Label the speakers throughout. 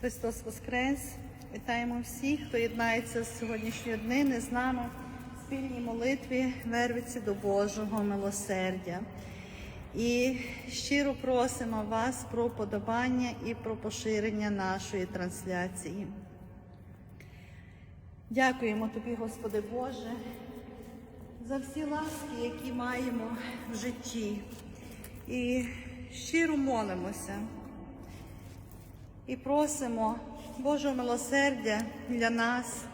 Speaker 1: Христос Воскрес! Вітаємо всіх, хто єднається з сьогоднішньої днини з нами в спільній молитві Вервиці до Божого милосердя. І щиро просимо вас про подобання і про поширення нашої трансляції. Дякуємо Тобі, Господи Боже, за всі ласки, які маємо в житті. І щиро молимося і просимо Божого милосердя для нас,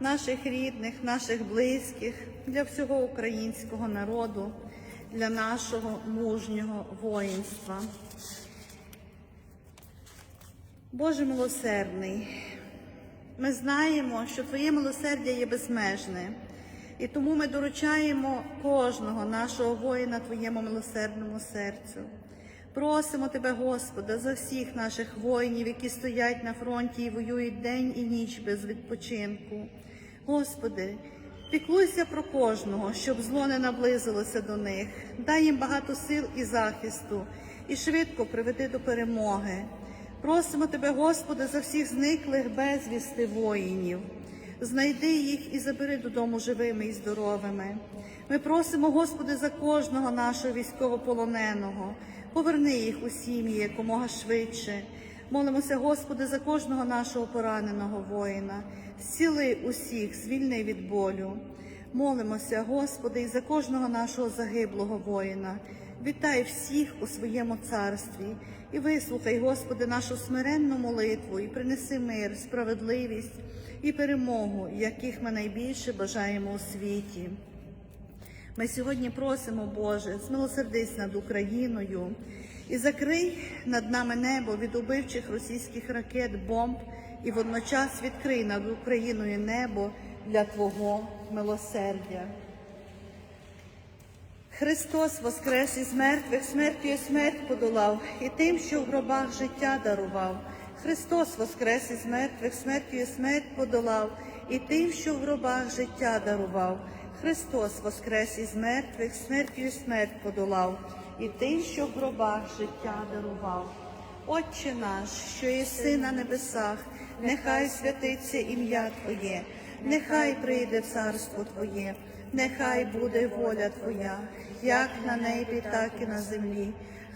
Speaker 1: наших рідних, наших близьких, для всього українського народу, для нашого мужнього воїнства. Боже милосердний, ми знаємо, що Твоє милосердя є безмежне, і тому ми доручаємо кожного нашого воїна Твоєму милосердному серцю. Просимо Тебе, Господа, за всіх наших воїнів, які стоять на фронті і воюють день і ніч без відпочинку. Господи, піклуйся про кожного, щоб зло не наблизилося до них. Дай їм багато сил і захисту, і швидко приведи до перемоги. Просимо Тебе, Господи, за всіх зниклих безвісти воїнів. Знайди їх і забери додому живими і здоровими. Ми просимо, Господи, за кожного нашого військовополоненого. Поверни їх у сім'ї якомога швидше. Молимося, Господи, за кожного нашого пораненого воїна. Зціли усіх, звільни від болю. Молимося, Господи, і за кожного нашого загиблого воїна. Вітай всіх у своєму царстві і вислухай, Господи, нашу смиренну молитву і принеси мир, справедливість і перемогу, яких ми найбільше бажаємо у світі. Ми сьогодні просимо, Боже, змилосердись над Україною і закрий над нами небо від убивчих російських ракет, бомб, і водночас відкрий над Україною небо для Твого милосердя. Христос воскрес із мертвих, смертю і смерть подолав, і тим, що в гробах життя дарував. Христос воскрес із мертвих, смертю і смерть подолав, і тим, що в гробах життя дарував. Христос воскрес із мертвих, смертю смерть подолав, і тим, що в гробах життя дарував. Отче наш, що єси на небесах, нехай святиться ім'я Твоє, нехай прийде царство Твоє, нехай буде воля Твоя, як на небі, так і на землі.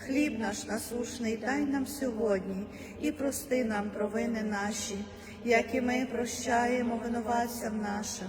Speaker 1: Хліб наш насушний дай нам сьогодні і прости нам провини наші, як і ми прощаємо винуватцям нашим,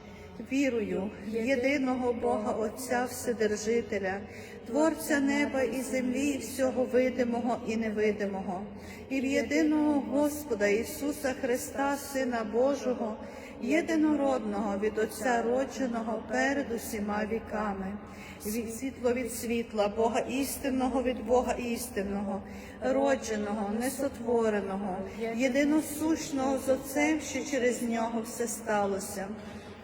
Speaker 1: Вірую в єдиного Бога Отця Вседержителя, Творця неба і землі, всього видимого і невидимого, і в єдиного Господа Ісуса Христа, Сина Божого, єдинородного від Отця родженого перед усіма віками, від світло від світла, Бога істинного від Бога істинного, родженого, несотвореного, єдиносущного з Отцем, що через нього все сталося.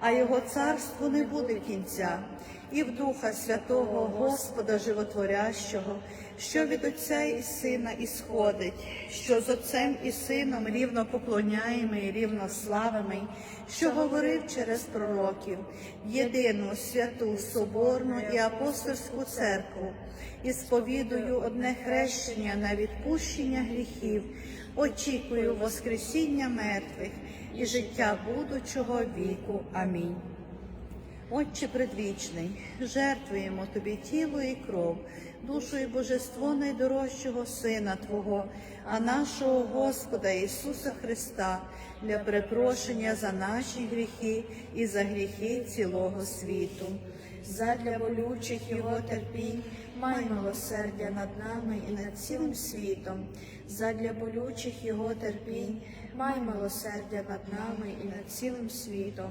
Speaker 1: а його царству не буде кінця, і в Духа Святого Господа Животворящого, що від Отця і Сина ісходить, що з Отцем і Сином рівно поклоняємо і рівно славимо, що говорив через пророків, єдину святу Соборну і апостольську церкву, і сповідую одне хрещення на відпущення гріхів, очікую Воскресіння мертвих і життя будучого віку. Амінь.
Speaker 2: Отче предвічний, жертвуємо Тобі тіло і кров, душу і божество найдорожчого Сина Твого, а нашого Господа Ісуса Христа для перепрошення за наші гріхи і за гріхи цілого світу.
Speaker 1: задля болючих його терпінь, май милосердя над нами і над цілим світом, задля болючих його терпінь, май милосердя над нами і над цілим світом,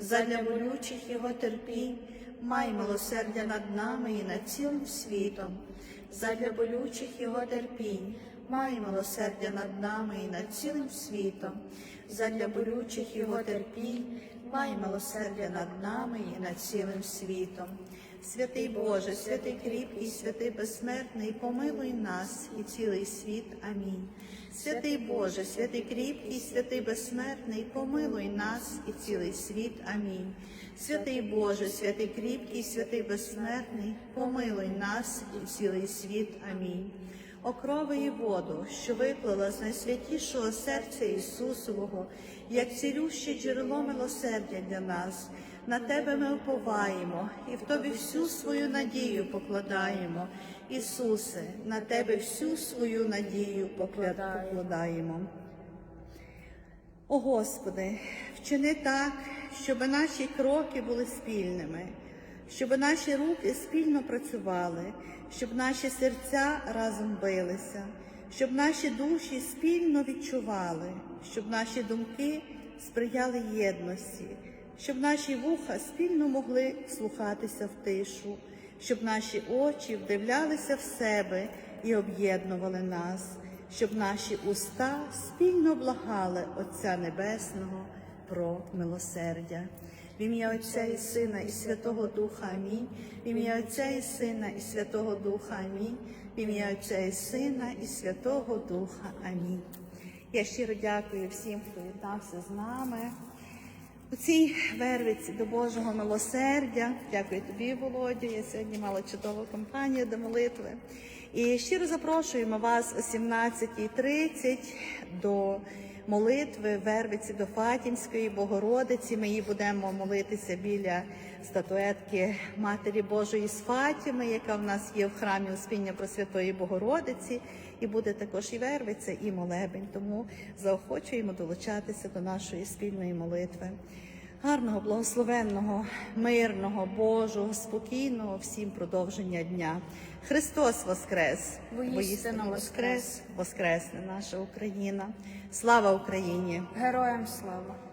Speaker 2: Задля болючих його терпінь, май милосердя над нами і над цілим світом. Задля болючих його терпінь, май милосердя над нами і над цілим світом. Задля болючих його терпінь, май милосердя над нами і над цілим світом.
Speaker 1: Святий Боже, святий кріпкий, святий безсмертний, помилуй нас і цілий світ. Амінь. Святий Боже, святий кріпкий, святий безсмертний, помилуй нас і цілий світ. Амінь. Святий Боже, святий кріпкий, святий безсмертний, помилуй нас і цілий світ. Амінь. Окрови і воду, що виплила з найсвятішого серця Ісусового, як цілюще джерело милосердя для нас. На тебе ми уповаємо і в тобі всю свою надію покладаємо. Ісусе, на тебе всю свою надію покладаємо. О Господи, вчини так, щоб наші кроки були спільними, щоб наші руки спільно працювали, щоб наші серця разом билися, щоб наші душі спільно відчували, щоб наші думки сприяли єдності, щоб наші вуха спільно могли слухатися в тишу, щоб наші очі вдивлялися в себе і об'єднували нас щоб наші уста спільно благали Отця Небесного про милосердя. В ім'я Отця і Сина і Святого Духа Амінь. В ім'я Отця і Сина і Святого Духа Амінь. В ім'я Отця і Сина і Святого Духа Амінь. Я щиро дякую всім, хто єднався з нами. У цій вервиці до Божого милосердя. Дякую тобі, Володю. Я сьогодні мала чудову компанію до молитви. І щиро запрошуємо вас о 17.30 до молитви Вервиці до Фатімської Богородиці. Ми її будемо молитися біля статуетки Матері Божої з Фатіми, яка в нас є в храмі Успіння Пресвятої Богородиці. І буде також і Вервиця, і молебень. Тому заохочуємо долучатися до нашої спільної молитви. Гарного, благословенного, мирного, Божого, спокійного всім продовження дня. Христос Воскрес!
Speaker 2: Воістину воскрес!
Speaker 1: Воскресне наша Україна. Слава Україні!
Speaker 2: Героям слава!